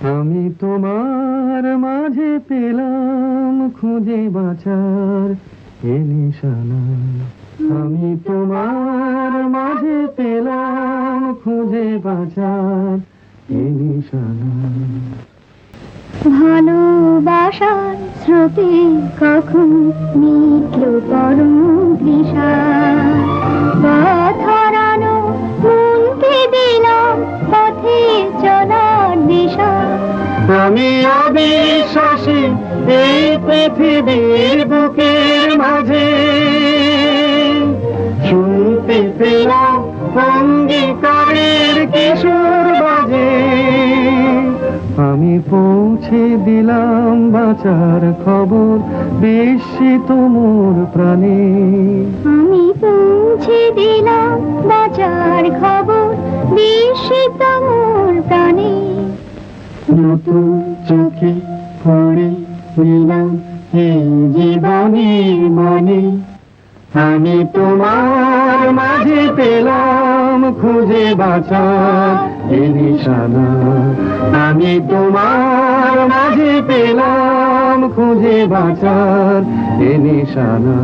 আমি তোমার মাঝে পেলাম খুঁজে বাঁচার এ নিশানা। আমি তোমার মাঝে পেলাম খুঁজে বাঁচার এ নিশানা। ভালোবাসার স্রোতে কখন মিটল আমি অবিশ্বাসী এই পৃথিবীর বুকের মাঝে। শুনতে পেলাম অঙ্গীকারের কিশোর বাজে। আমি পৌঁছে দিলাম বাঁচার খবর, বিস্মিত মোর প্রাণে। আমি পৌঁছে দিলাম বাঁচার খবর, বিস্মিত মোর নতুন চোখে পড়ে নিলাম এই জীবনের মানে। আমি তোমার মাঝে পেলাম খুঁজে বাঁচার এ নিশানা। আমি তোমার মাঝে পেলাম খুঁজে বাঁচার এ নিশানা।